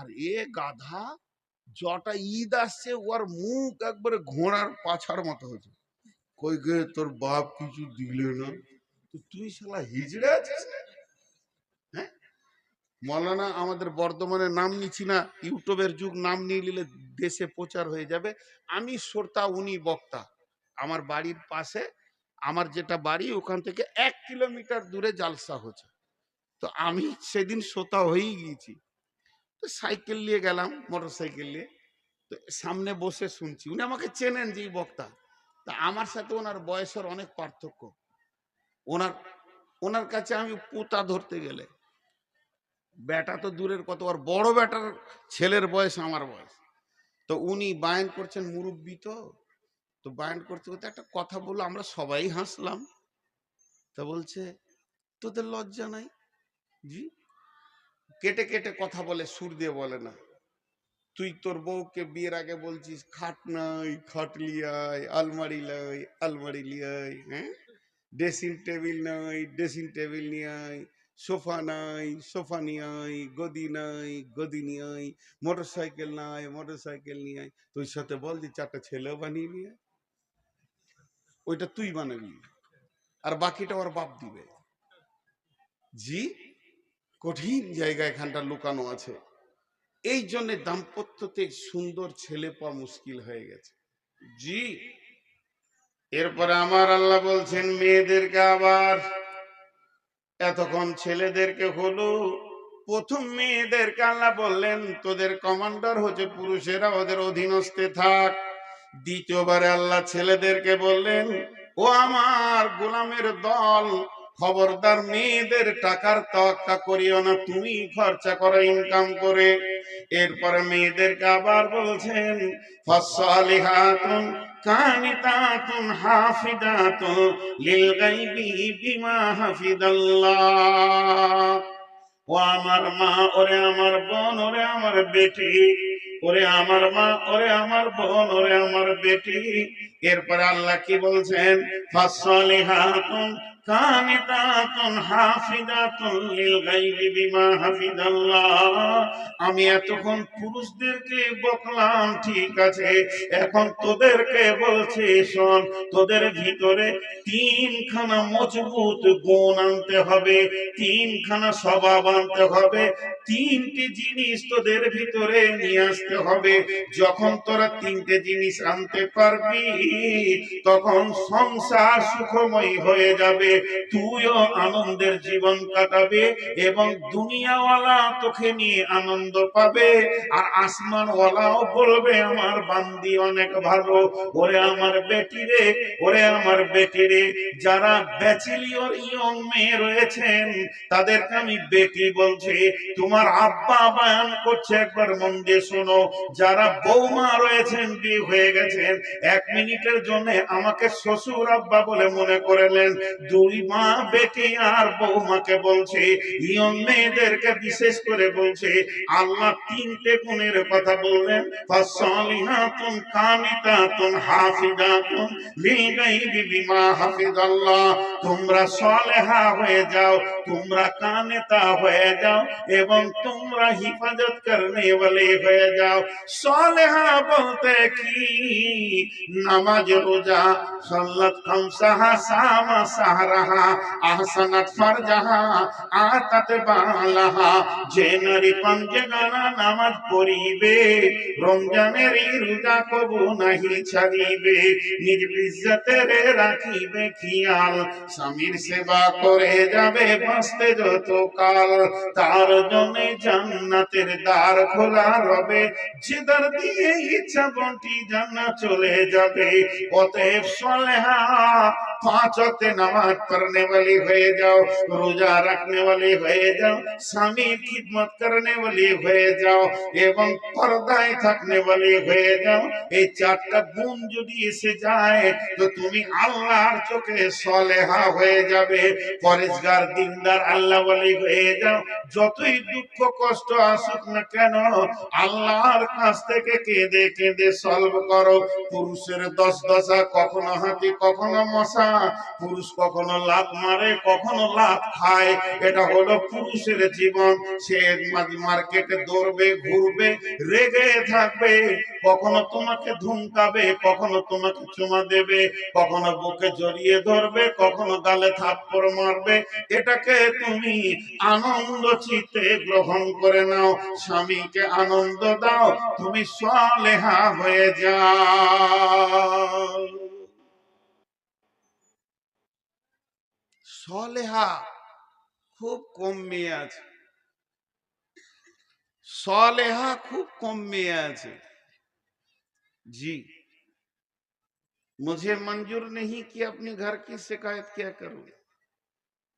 আর এ গাধা জটা ঈদ আসছে ওর মুখ একবারে ঘোড়ার পাছার মতো হয়েছে। কই গে, তোর বাপ কিছু দিলে না। তো তুই শালা হিজড়ে আছিস? হ্যাঁ? মৌলানা, আমাদের বর্ধমানে নাম নিচ্ছি না, ইউটিউবের যুগ, নাম নিয়ে নিলে দেশে প্রচার হয়ে যাবে। আমি শ্রোতা, উনি বক্তা। আমার বাড়ির পাশে, আমার যেটা বাড়ি, ওখান থেকে এক কিলোমিটার দূরে জালসা হচ্ছে। তো আমি সেদিন শ্রোতা হয়েই গিয়েছি। তো সাইকেল নিয়ে গেলাম মোটর সাইকেল নিয়ে। তো সামনে বসে শুনছি, উনি আমাকে চেনেন যে বক্তা। তা আমার সাথে ওনার বয়সের অনেক পার্থক্য। ওনার ওনার কাছে আমি পুতা ধরতে গেলে। বেটা তো দূরের কত আর বড় বেটার ছেলের বয়স, আমার বয়স। তো উনি বায়ন করছেন, মুরব্বী তো। তো বায়ন করতে করতে একটা কথা বলল আমরা সবাই হাসলাম। তা বলছে, তোদের লজ্জা নাই? জি? কেটে কেটে কথা বলে, সুর দিয়ে বলে না। তুই তোর বউকে বিয়ের আগে বলছিস, খাট নাই, খাট লিয়াই, আলমারি লাই, আলমারি লিয়াই হ্যাঁ? ড্রেসিং টেবিল নাই, ড্রেসিং টেবিল নিয়ে আয় সোফা নাই, সোফা নিয়ে আয় গদি নাই, গদি নিয়ে আয় মোটর সাইকেল নাই মোটর সাইকেল নিয়ে আয় তুই সাথে বল যে চারটা ছেলেও বানিয়ে নিয়ে ওইটা তুই বানাবি। আর বাকিটা ওর বাপ দিবে। জি? কঠিন জায়গা এখানটা লুকানো আছে। এই জন্য দাম্পত্যতে সুন্দর ছেলে পাওয়া মুশকিল হয়ে গেছে। জি। এরপরে আমার আল্লাহ বলছেন, মেয়েদেরকে আবার এতক্ষণ ছেলেদেরকে হলো, প্রথম মেয়েদেরকে আল্লাহ বললেন, তোদের কমান্ডার হচ্ছে পুরুষেরা, ওদের অধীনস্থে থাক। দ্বিতীয়বারে আল্লাহ ছেলেদেরকে বললেন, ও আমার গোলামের দল খবরদার মেয়েদের টাকার তক্কা করিও না, তুমি খরচা করো ইনকাম করে। এরপরে মেয়েদেরকে আবার বলছেন ফসলিহাতুন কানিতাতুন হাফিদাতুন লিল গাইবি বিমা হাফিদাল্লাহ। ও আমার মা, ওরে আমার বোন, ওরে আমার বেটি, ওরে আমার মা, ওরে আমার বোন, ওরে আমার বেটি। এরপরে আল্লাহ কি বলছেন ফসলিহাতুন আমি এতক্ষণ পুরুষদেরকে বকলাম, ঠিক আছে? এখন তোদেরকে বলছি, শোন, তোদের ভিতরে তিনখানা মজবুত গুণ আনতে হবে, তিনখানা স্বভাব আনতে হবে, তিনটি জিনিস তোদের ভিতরে নিয়ে আসতে হবে। যখন তোরা তিনটে জিনিস আনতে পারবি, তখন সংসার সুখময় হয়ে যাবে। তুইও আনন্দের জীবন কাটাবে এবং দুনিয়াওয়ালা তোকে নিয়ে আনন্দ পাবে। আর আসমানওয়ালাও বলবে, আমার বান্দি অনেক ভালো। ওরে আমার বেটি রে, ওরে আমার বেটি রে। যারা ব্যাচেলিয়র ইয়ং মেয়ে রয়েছেন, তাদেরকে আমি বেটি বলছি। তোমার আব্বা বায়ান করছে একবার মন দিয়ে শোনো। যারা বৌমা রয়েছেন, বিয়ে হয়ে গেছেন, এক মিনিটের জন্য আমাকে শ্বশুর আব্বা বলে মনে করেলেন দুই মা বেটি আর বৌমাকে বলছে, ইয়ং মেয়েদেরকে বিশেষ করে বলছে, আল্লাহ তিনটে গুণের কথা বললেন ফাসলিহাতুন কানিতাতুন হাফিজাতুন লিল গায়বি বিমা হাফিজাল্লাহ, তোমরা সলেহা হয়ে যাও, তোমরা কানেতা হয়ে যাও এবং তোমরা হিফাজত করনে वाले হয়ে যাও। সলেহা বলতে কি? নামাজ রোজা, সাল্লাত খামসাহা সামা সাহরাহা আহসানাত ফারজাহা আতাত বালাহা যে নামাজ পড়িবে রমজানের রোজা কবু নাহি ছাড়িবে নিজ রাখিবে খেয়াল। স্বামীর সেবা করে যাবে বাঁচতে যত কাল তার জন্য জান্নাতের দ্বার খোলা রবে। যেদার দিয়ে ইচ্ছা বন্টি জান্নাত চলে যাবে, অতএব সলেহা पांच वक्त नमाज पढ़ने वाली হয়ে যাও রোজা রাখনে वाली হয়ে যাও স্বামীর খিদমত করনে वाली হয়ে যাও এবং পর্দায় থাকনে वाली হয়ে যাও এই চারটা গুণ যদি এসে যায় তো তুমি আল্লাহর চোখে সলেহা হয়ে যাবে পরেশগার দিনদার আল্লাহ বলি হয়ে যাও যতই দুঃখ কষ্ট আসুক না কেন আল্লাহর কাছ থেকে কেঁদে কেঁদে সলভ করো পুরুষের দশ দশা কখনো হাতি কখনো মশা পুরুষ কখনো লাত মারে, কখনো লাত খায়। এটা হলো পুরুষের জীবন। সে মার্কেটে দৌড়বে, ঘুরবে, রেগে থাকবে। কখনো তোমাকে ধুমকাবে, কখনো তোমাকে চুমা দেবে। কখনো বুকে জড়িয়ে ধরবে, কখনো গালে থাপ্পড় মারবে। এটাকে তুমি আনন্দ চিত্তে গ্রহণ করে নাও। স্বামীকে আনন্দ দাও, তুমি সলেহা হয়ে যাও। সলেহা খুব কম মেয়ে আছে सलेहा खूब कम में আছে जी मुझे मंजूर नहीं कि अपने घर की शिकायत क्या करूं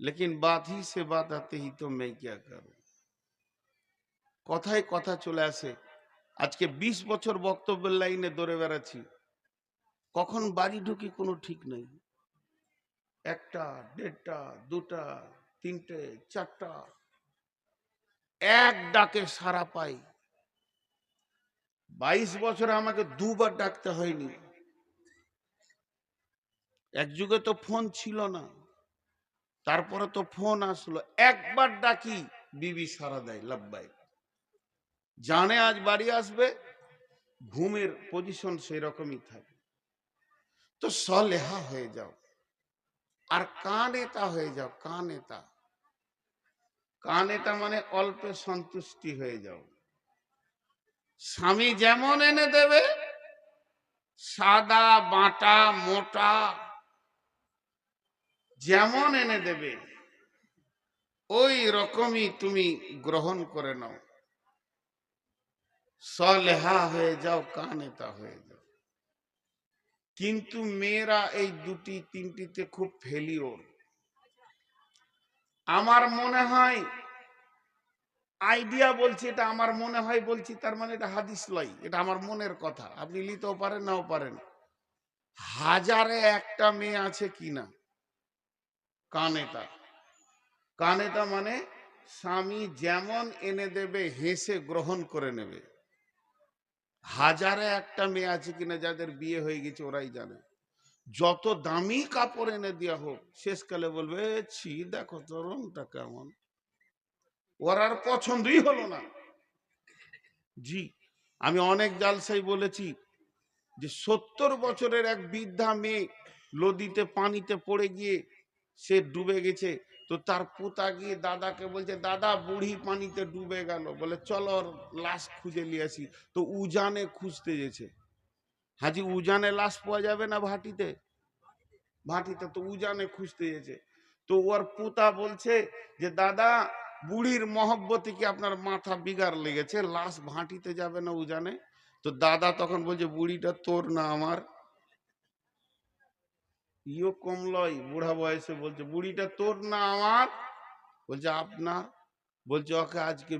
लेकिन बात ही से बात आते ही तो मैं क्या करूं কথায় কথা চলে আসে আজকে ২০ বছর বক্তব্যের লাইনে দৌড়ে বেড়াচ্ছি কখন বাড়ি ঢুকি কোনো ঠিক নেই একটা, দেড়টা, দুটা, তিনটে, চারটা। এক ডাকে সারা পাই। বাইশ বছরে আমাকে দুবার ডাকতে হয়নি। এক যুগে তো ফোন ছিল না। তারপরে তো ফোন আসলো। একবার ডাকি, বিবি সারা দেয় লাভবাই জানে আজ বাড়ি আসবে, ঘুমের পজিশন সেই রকমই থাকে। তো সলেহা হয়ে যাও। আর কানেতা হয়ে যাও কানেতা কানেতা মানে অল্পে সন্তুষ্টি হয়ে যাও। স্বামী যেমন এনে দেবে, সাদা বাটা মোটা, যেমন এনে দেবে, ওই রকমই তুমি গ্রহণ করে নাও। সলেহা হয়ে যাও কানেতা হয়ে যাও। কিন্তু মেয়েরা এই দুটি, তিনটিতে খুব ফেলিওর আমার মনে হয় আইডিয়া বলছি, এটা আমার মনে হয় বলছি, তার মানে এটা হাদিস লয়, এটা আমার মনের কথা। আপনি নিতেও পারেন, নাও পারেন। হাজারে একটা মেয়ে আছে কিনা কানেতা কানেতা মানে স্বামী যেমন এনে দেবে, হেসে গ্রহণ করে নেবে। হাজারে একটা মেয়ে আছে কিনা যাদের বিয়ে হয়ে গেছে ওরাই জানে। যত দামি কাপড় এনে দেওয়া হোক শেষকালে বলবে ছি, দেখো তো রংটা কেমন। ওর আর পছন্দই হলো না। জি, আমি অনেক জালসাই বলেছি যে, সত্তর বছরের এক বৃদ্ধা মেয়ে নদীতে পানিতে পড়ে গিয়ে সে ডুবে গেছে। তো তার পোতা গিয়ে দাদাকে বলছে, দাদা, বুড়ি পানিতে ডুবে গেল। বলে, চলো লাশ খুঁজে নিয়ে আসি। তো উজানে খুঁজতে গেছে। হাজি, উজানে লাশ পাওয়া যাবে না ভাটিতে? ভাটিতে, তো উজানে খুঁজতে গেছে। তো ওর পুতা বলছে যে, দাদা, বুড়ির মহব্বতে কি আপনার মাথা বিগার লেগেছে? লাশ ভাটিতে যাবে না উজানে? তো দাদা তখন বলছে, বুড়িটা তোর না আমার। ইও কমলই বুড়া বয়সে বলছে, বুড়িটা তোর না আমার? বলছে, আপনার? বলছে, ওকে আজকে,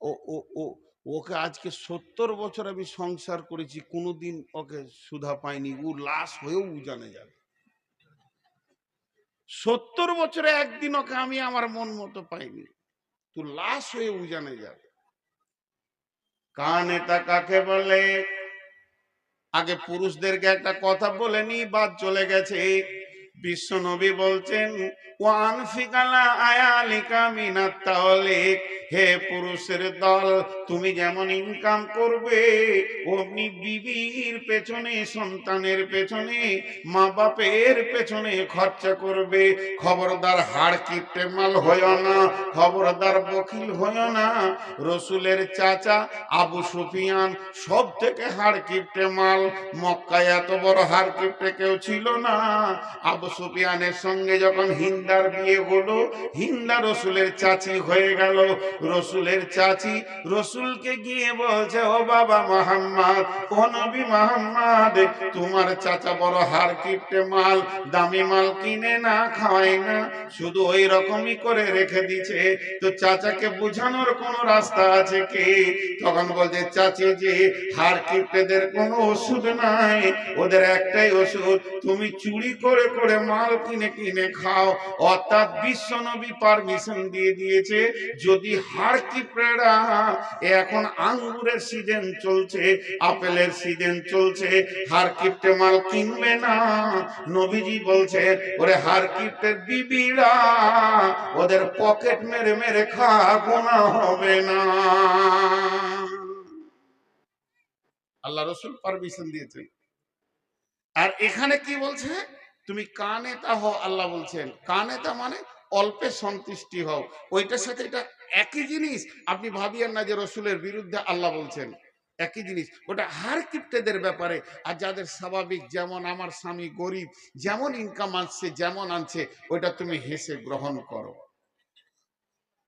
ও ও ও, ওকে আজকে সত্তর বছর আমি সংসার করেছি, কোনোদিন ওকে সুধা পাইনি, ও লাশ হয়েও উজানে যাবে। সত্তর বছরে একদিন ওকে আমি আমার মন মতো পাইনি তুই লাশ হয়ে উজানে যাবে। কানেতা কাকে বলে আগে পুরুষদেরকে একটা কথা বলে নি বাদ চলে গেছে। বিশ্ব নবী বলছেন, ওয়ান ফিকালা আয়ালিকা হে পুরুষের দল, তুমি যেমন ইনকাম করবে বিবির পেছনে, সন্তানের পেছনে মা বাপের পেছনে খরচা করবে। খবরদার হাড় কিপটে মাল না, খবরদার বকিল হয় না। রসুলের চাচা আবু সুফিয়ান সব থেকে হাড় কিপটে মাল, মক্কায় এত বড় হাড় কিপটে কেউ ছিল না। আবু সুফিয়ানের সঙ্গে যখন হিন্দার বিয়ে হলো, হিন্দা রসুলের চাচি হয়ে গেল। রসুলের চাচি রসুলকে গিয়ে বলছে, ও বাবা মোহাম্মদ, ও নবী মোহাম্মদ, তোমার চাচা বড় হার কিপটে মাল, দামি মাল কিনে না খাওয়ায় না, শুধু ওই রকমই করে রেখে দিছে তো চাচাকে বুঝানোর কোন রাস্তা আছে কি? তখন বলছে, চাচি যে হার কিপটেদের কোনো ওষুধ নাই, ওদের একটাই ওষুধ, তুমি চুরি করে করে করে মাল কিনে কিনে খাও। অর্থাৎ বিশ্ব নবী পারমিশন দিয়ে দিয়েছে, যদি হার কিপড়েরা এখন আঙ্গুরের সিজন চলছে, আপেলের সিজন চলছে হার কিপটে মাল কিনবে না। নবীজি বলছে ওরে হার কিপটের বিবিরা ওদের পকেট মেরে মেরে খা গোনা হবে না। আল্লাহ রসুল পারমিশন দিয়েছেন। আর এখানে কি বলছে? তুমি কানে তা হও, আল্লাহ বলছেন। কানে তা মানে অল্পে সন্তুষ্টি হও। ওইটার সাথে এটা একই জিনিস। আপনি ভাবিয়েন না যে রসুলের বিরুদ্ধে আল্লাহ বলছেন। একই জিনিস। ওটা হার কিপ্টেদের ব্যাপারে। আর যাদের স্বাভাবিক, যেমন আমার স্বামী গরিব, যেমন ইনকাম আনছে, যেমন আনছে, ওইটা তুমি হেসে গ্রহণ করো।